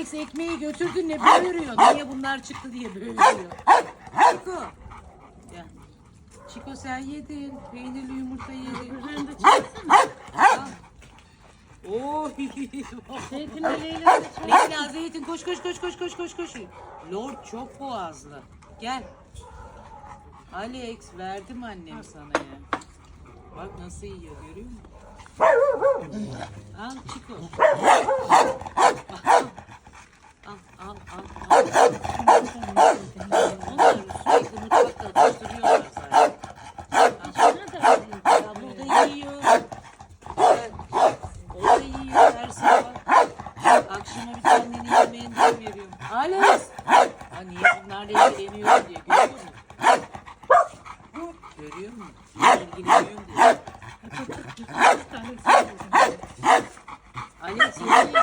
Alex ekmeği götürdün ne böğürüyor? Niye bunlar çıktı diye böğürüyor. Çiko. Ya. Çiko sen yedin. Peynirli yumurta yedin. Öbürlerini de çeksene. Oy. Zeytin eleğiyle. Leyla zeytin koş koş koş koş koş koş koş. Lord çok boğazlı. Gel. Alex verdim annem sana ya. Bak nasıl yiyor görüyor musun? Al Çiko. Kendini yemeğini de veriyorum. Alex! Ha niye bunlarla ilgileniyorum diye görüyor musun? Görüyor musun? İlgileniyorum diye. Yedi.